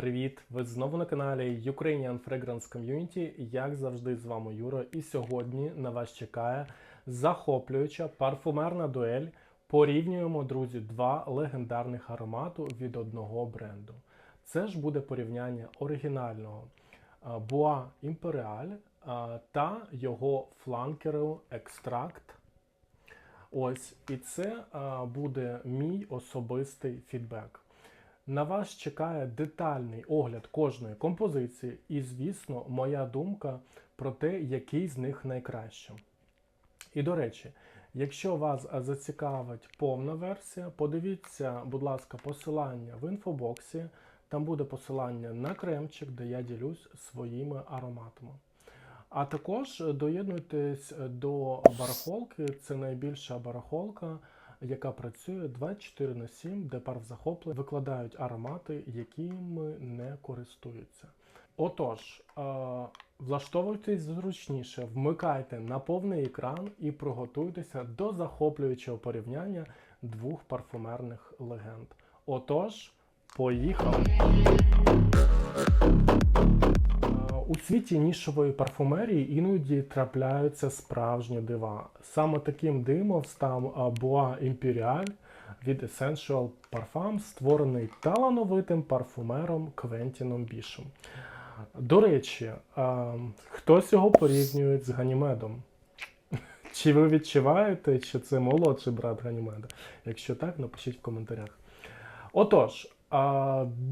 Привіт! Ви знову на каналі Ukrainian Fragrance Community. Як завжди, з вами Юра. І сьогодні на вас чекає захоплююча парфумерна дуель. Порівнюємо, друзі, два легендарних аромату від одного бренду. Це ж буде порівняння оригінального Bois Imperial та його фланкеру Extract. Ось, і це буде мій особистий фідбек. На вас чекає детальний огляд кожної композиції, і, звісно, моя думка про те, який з них найкраще. І до речі, якщо вас зацікавить повна версія, подивіться, будь ласка, посилання в інфобоксі. Там буде посилання на кремчик, де я ділюсь своїми ароматами. А також доєднуйтесь до барахолки. Це найбільша барахолка, яка працює 24 на 7, де парфзахопли викладають аромати, якими не користуються. Отож, е, влаштовуйтесь зручніше, вмикайте на повний екран і приготуйтеся до захоплюючого порівняння двох парфумерних легенд. Отож, поїхали! У світі нішової парфумерії іноді трапляються справжні дива. Саме таким димом став Bois Imperial від Essential Parfum, створений талановитим парфумером Квентіном Бішем. До речі, хтось його порівнює з Ганімедом. Чи ви відчуваєте, що це молодший брат Ганімеда? Якщо так, напишіть в коментарях. Отож,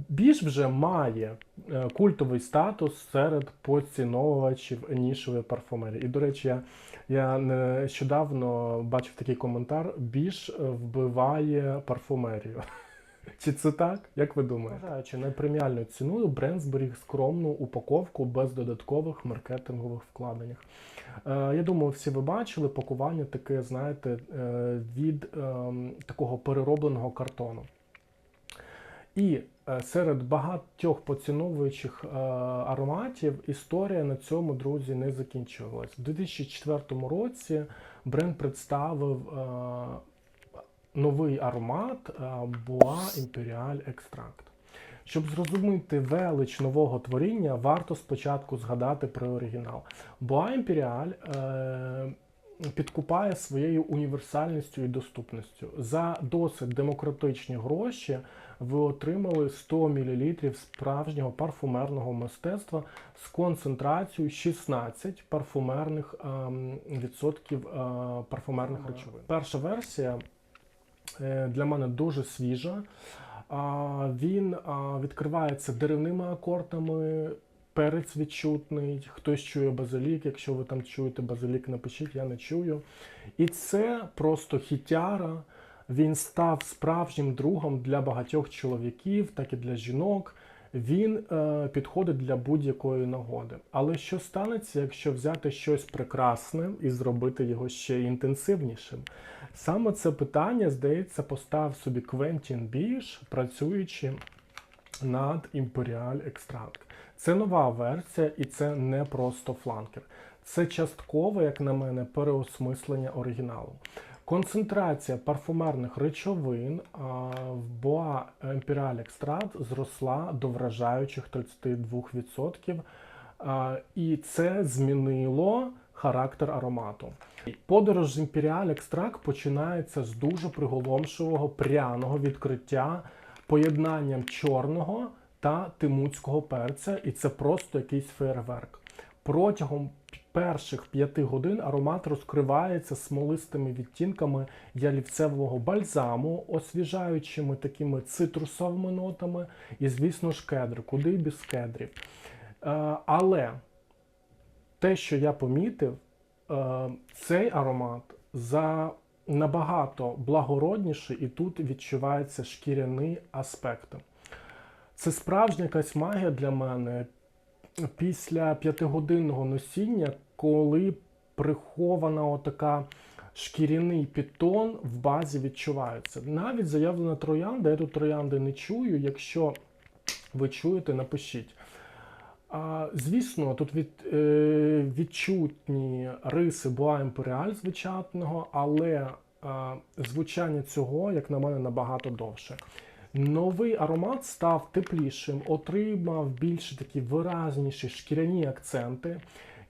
Біж вже має е, культовий статус серед поціновувачів нішової парфумерії. І, до речі, я, я нещодавно бачив такий коментар: Біж е, вбиває парфумерію. Чи це так? Як ви думаєте? Вважаючи на преміальну ціну, бренд зберіг скромну упаковку без додаткових маркетингових вкладень. Е, Я думаю, всі ви бачили пакування таке, знаєте, е, від ем, такого переробленого картону. І е, серед багатьох поціновуючих е, ароматів історія на цьому, друзі, не закінчувалась. У 2004 році бренд представив е, новий аромат Bois Imperial Extract. Щоб зрозуміти велич нового творіння, варто спочатку згадати про оригінал. Bois Imperial підкупає своєю універсальністю і доступністю. За досить демократичні гроші ви отримали 100 мл справжнього парфумерного мистецтва з концентрацією 16 парфумерних ем, відсотків е, парфумерних речовин. Перша версія е, для мене дуже свіжа. Він відкривається деревними акордами, перець відчутний, хтось чує базилік. Якщо ви там чуєте базилік, напишіть, я не чую. І це просто хітяра. Він став справжнім другом для багатьох чоловіків, так і для жінок. Він е, підходить для будь-якої нагоди. Але що станеться, якщо взяти щось прекрасне і зробити його ще інтенсивнішим? Саме це питання, здається, постав собі Квентін Біш, працюючи над Imperial Extract. Це нова версія, і це не просто фланкер. Це часткове, як на мене, переосмислення оригіналу. Концентрація парфумерних речовин в Bois Imperial Extract зросла до вражаючих 32%. А, і це змінило характер аромату. Подорож з Imperial Extract починається з дуже приголомшивого пряного відкриття поєднанням чорного та тимуцького перця, і це просто якийсь фейерверк. Протягом перших п'яти годин аромат розкривається смолистими відтінками ялівцевого бальзаму, освіжаючими такими цитрусовими нотами, і, звісно ж, кедр, куди без кедрів. Е, але те, що я помітив, е, цей аромат за набагато благородніший, і тут відчувається шкіряний аспект. Це справжня якась магія для мене після п'ятигодинного носіння, коли прихована отака шкіряний підтон в базі відчувається. Навіть заявлена троянда, я тут троянди не чую. Якщо ви чуєте, напишіть. А, Звісно, тут від, е, відчутні риси Bois Imperial звичайного, але е, звучання цього, як на мене, набагато довше. Новий аромат став теплішим, отримав більш такі виразніші шкіряні акценти.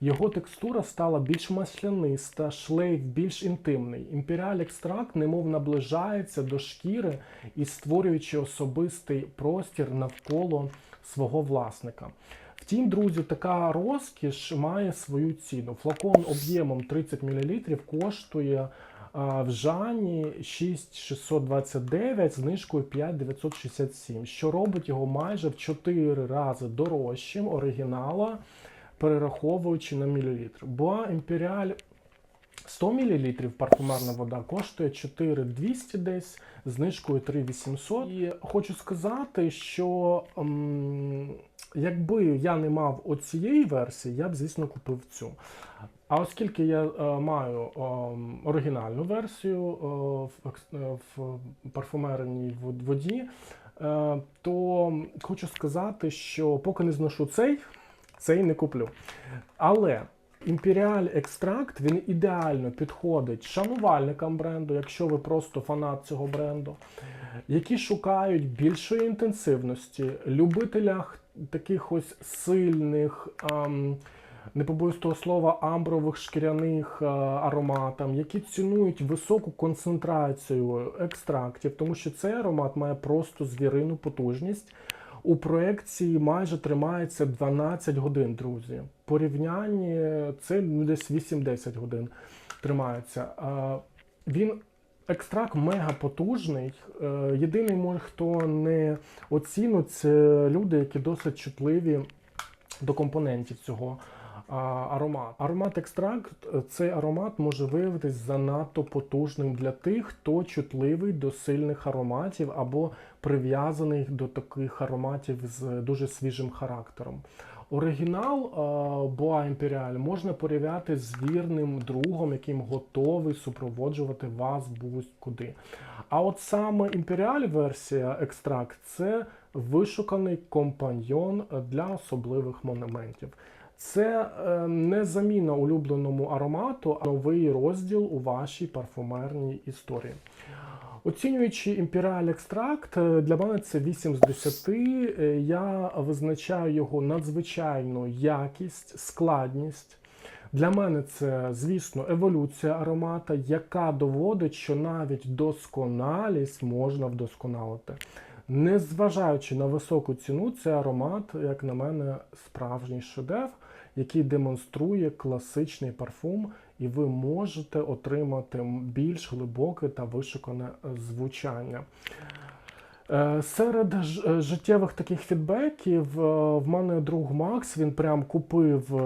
Його текстура стала більш масляниста, шлейф більш інтимний. Імперіаль екстракт немов наближається до шкіри і створюючи особистий простір навколо свого власника. Втім, друзі, така розкіш має свою ціну. Флакон об'ємом 30 мл коштує а, в Жані 6629 з знижкою 5967, що робить його майже в 4 рази дорожчим оригінала, перераховуючи на мілілітр. Буа Імперіаль 100 мл парфумерна вода коштує 4200 десь, знижкою 3800. І хочу сказати, що ем, якби я не мав оцієї версії, я б, звісно, купив цю. А оскільки я е, маю ем, оригінальну версію е, в, е, в парфумерній воді, е, то хочу сказати, що поки не зношу цей, цей не куплю. Але Імперіаль екстракт він ідеально підходить шанувальникам бренду, якщо ви просто фанат цього бренду, які шукають більшої інтенсивності, любителях таких ось сильних, ам, не побоюсь того слова, амбрових шкіряних а, ароматам, які цінують високу концентрацію екстрактів, тому що цей аромат має просто звірину потужність. У проекції майже тримається 12 годин, друзі. Порівнянні це ну, десь 8-10 годин тримається. Він екстракт мега потужний. Е, Єдиний, може, хто не оцінить, це люди, які досить чутливі до компонентів цього а, аромату. Аромат екстракт, е, цей аромат може виявитись занадто потужним для тих, хто чутливий до сильних ароматів або прив'язаний до таких ароматів з дуже свіжим характером. Оригінал е, Boa Imperial можна порівняти з вірним другом, яким готовий супроводжувати вас будь-куди. А от саме Imperial версія екстракт це вишуканий компаньйон для особливих моментів. Це е, не заміна улюбленому аромату, а новий розділ у вашій парфумерній історії. Оцінюючи імперіаль екстракт, е, для мене це 8 з 10. Е, Я визначаю його надзвичайну якість, складність. Для мене це, звісно, еволюція аромата, яка доводить, що навіть досконалість можна вдосконалити. Незважаючи на високу ціну, цей аромат, як на мене, справжній шедевр, який демонструє класичний парфум, і ви можете отримати більш глибоке та вишукане е, звучання. Е, Серед е, життєвих таких фідбеків в мене друг Макс він прям купив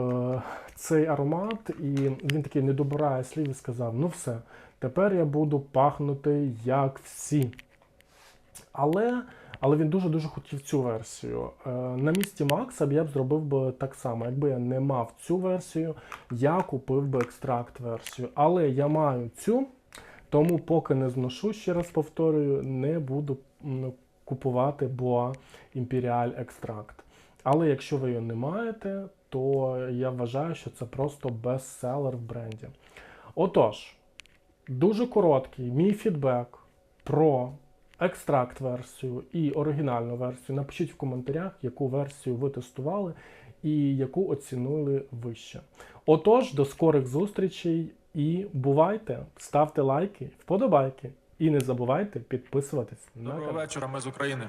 цей аромат, і він такий не добирає слів і сказав: ну все, тепер я буду пахнути як всі. Але, але він дуже-дуже хотів цю версію. Е, На місці Макса б я б зробив би так само. Якби я не мав цю версію, я купив би екстракт версію. Але я маю цю, тому поки не зношу, ще раз повторюю, не буду купувати Boa Imperial екстракт. Але якщо ви його не маєте, то я вважаю, що це просто бестселер в бренді. Отож, дуже короткий мій фідбек про екстракт версію і оригінальну версію. Напишіть в коментарях, яку версію ви тестували і яку оцінили вище. Отож, до скорих зустрічей і бувайте, ставте лайки, вподобайки і не забувайте підписуватись на канал. вечора, ми з України.